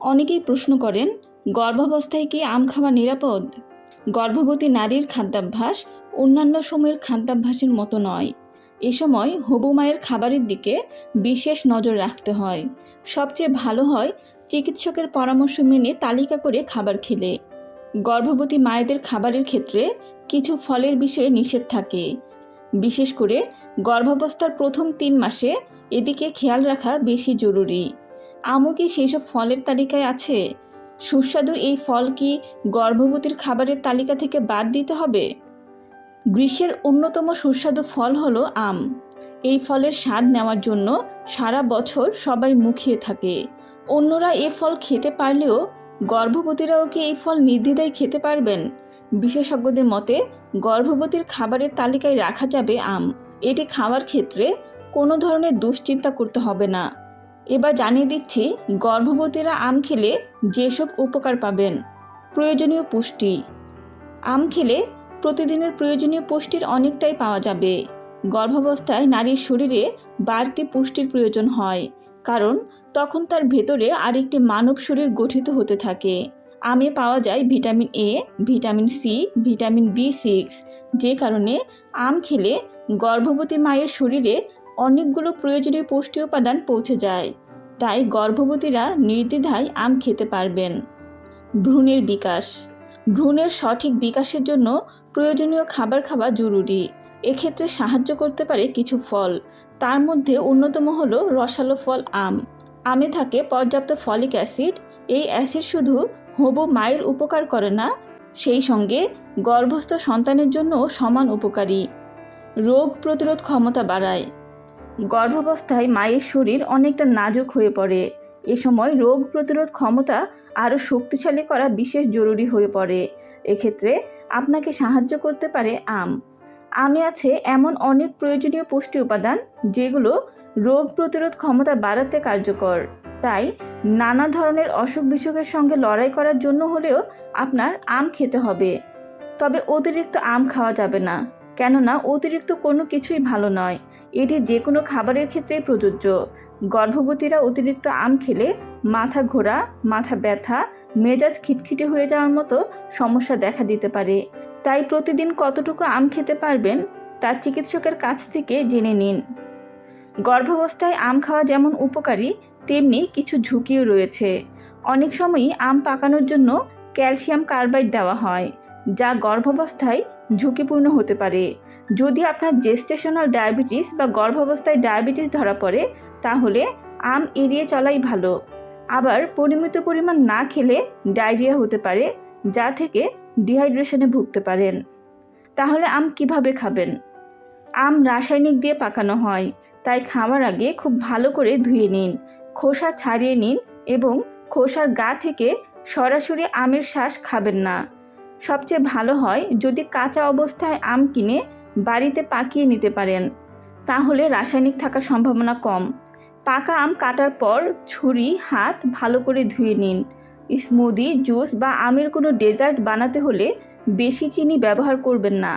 অনেকেই প্রশ্ন করেন, গর্ভাবস্থায় কি আম খাওয়া নিরাপদ? গর্ভবতী নারীর খাদ্যাভ্যাস অন্যান্য সময়ের খাদ্যাভ্যাসের মতো নয়। এ সময় হবু মায়ের খাবারের দিকে বিশেষ নজর রাখতে হয়। সবচেয়ে ভালো হয় চিকিৎসকের পরামর্শ মেনে তালিকা করে খাবার খেলে। গর্ভবতী মায়েদের খাবারের ক্ষেত্রে কিছু ফলের বিষয়ে নিষেধ থাকে। বিশেষ করে গর্ভাবস্থার প্রথম তিন মাসে এদিকে খেয়াল রাখা বেশি জরুরি। আমও কি সেই সব ফলের তালিকায় আছে? সুস্বাদু এই ফল কি গর্ভবতীর খাবারের তালিকা থেকে বাদ দিতে হবে? গ্রীষ্মের অন্যতম সুস্বাদু ফল হলো আম। এই ফলের স্বাদ নেওয়ার জন্য সারা বছর সবাই মুখিয়ে থাকে। অন্যরা এ ফল খেতে পারলেও গর্ভবতীরাও কি এই ফল নির্দ্বিধায় খেতে পারবেন? বিশেষজ্ঞদের মতে, গর্ভবতীর খাবারের তালিকায় রাখা যাবে আম। এটি খাওয়ার ক্ষেত্রে কোনো ধরনের দুশ্চিন্তা করতে হবে না। এবার জানিয়ে দিচ্ছি, গর্ভবতীরা আম খেলে যেসব উপকার পাবেন। প্রয়োজনীয় পুষ্টি। আম খেলে প্রতিদিনের প্রয়োজনীয় পুষ্টির অনেকটাই পাওয়া যাবে। গর্ভাবস্থায় নারীর শরীরে বাড়তি পুষ্টির প্রয়োজন হয়, কারণ তখন তার ভেতরে আরেকটি মানব শরীর গঠিত হতে থাকে। আমে পাওয়া যায় vitamin A vitamin C vitamin B six যে কারণে আম খেলে গর্ভবতী মায়ের শরীরে অনেকগুলো প্রয়োজনীয় পুষ্টি উপাদান পৌঁছে যায়। তাই গর্ভবতীরা নির্দ্বিধায় আম খেতে পারবেন। ভ্রূণের বিকাশ। ভ্রূণের সঠিক বিকাশের জন্য প্রয়োজনীয় খাবার খাওয়া জরুরি। এক্ষেত্রে সাহায্য করতে পারে কিছু ফল। তার মধ্যে অন্যতম হলো রসালো ফল আম। আমে থাকে পর্যাপ্ত ফলিক অ্যাসিড। এই অ্যাসিড শুধু হবু মায়ের উপকার করে না, সেই সঙ্গে গর্ভস্থ সন্তানের জন্য সমান উপকারী। রোগ প্রতিরোধ ক্ষমতা বাড়ায়। গর্ভাবস্থায় মায়ের শরীর অনেকটা নাজুক হয়ে পড়ে। এ সময় রোগ প্রতিরোধ ক্ষমতা আরও শক্তিশালী করা বিশেষ জরুরি হয়ে পড়ে। এক্ষেত্রে আপনাকে সাহায্য করতে পারে আম। আমে আছে এমন অনেক প্রয়োজনীয় পুষ্টি উপাদান যেগুলো রোগ প্রতিরোধ ক্ষমতা বাড়াতে কার্যকর। তাই নানা ধরনের অসুখ বিসুখের সঙ্গে লড়াই করার জন্য হলেও আপনার আম খেতে হবে। তবে অতিরিক্ত আম খাওয়া যাবে না। কেননা অতিরিক্ত কোনো কিছুই ভালো নয়। এটি যে কোনো খাবারের ক্ষেত্রেই প্রযোজ্য। গর্ভবতীরা অতিরিক্ত আম খেলে মাথা ঘোরা, মাথা ব্যথা, মেজাজ খিটখিটে হয়ে যাওয়ার মতো সমস্যা দেখা দিতে পারে। তাই প্রতিদিন কতটুকু আম খেতে পারবেন তার চিকিৎসকের কাছ থেকে জেনে নিন। গর্ভাবস্থায় আম খাওয়া যেমন উপকারী, তেমনি কিছু ঝুঁকিও রয়েছে। অনেক সময়ই আম পাকানোর জন্য ক্যালসিয়াম কার্বাইড দেওয়া হয়, যা গর্ভাবস্থায় ঝুঁকিপূর্ণ হতে পারে। যদি আপনার জেস্টেশনাল ডায়াবেটিস বা গর্ভাবস্থায় ডায়াবেটিস ধরা পড়ে, তাহলে আম এড়িয়ে চলাই ভালো। আবার পরিমিত পরিমাণ না খেলে ডায়রিয়া হতে পারে, যা থেকে ডিহাইড্রেশনে ভুগতে পারেন। তাহলে আম কীভাবে খাবেন? আম রাসায়নিক দিয়ে পাকানো হয়, তাই খাওয়ার আগে খুব ভালো করে ধুয়ে নিন, খোসা ছাড়িয়ে নিন এবং খোসার গা থেকে সরাসরি আমের শ্বাস খাবেন না। সবচেয়ে ভালো হয় যদি কাঁচা অবস্থায় আম কিনে বাড়িতে পাকিয়ে নিতে পারেন, তাহলে রাসায়নিক থাকার সম্ভাবনা কম। পাকা আম কাটার পর ছুরি, হাত ভালো করে ধুয়ে নিন। স্মুদি, জুস বা আমের কোনো ডেজার্ট বানাতে হলে বেশি চিনি ব্যবহার করবেন না।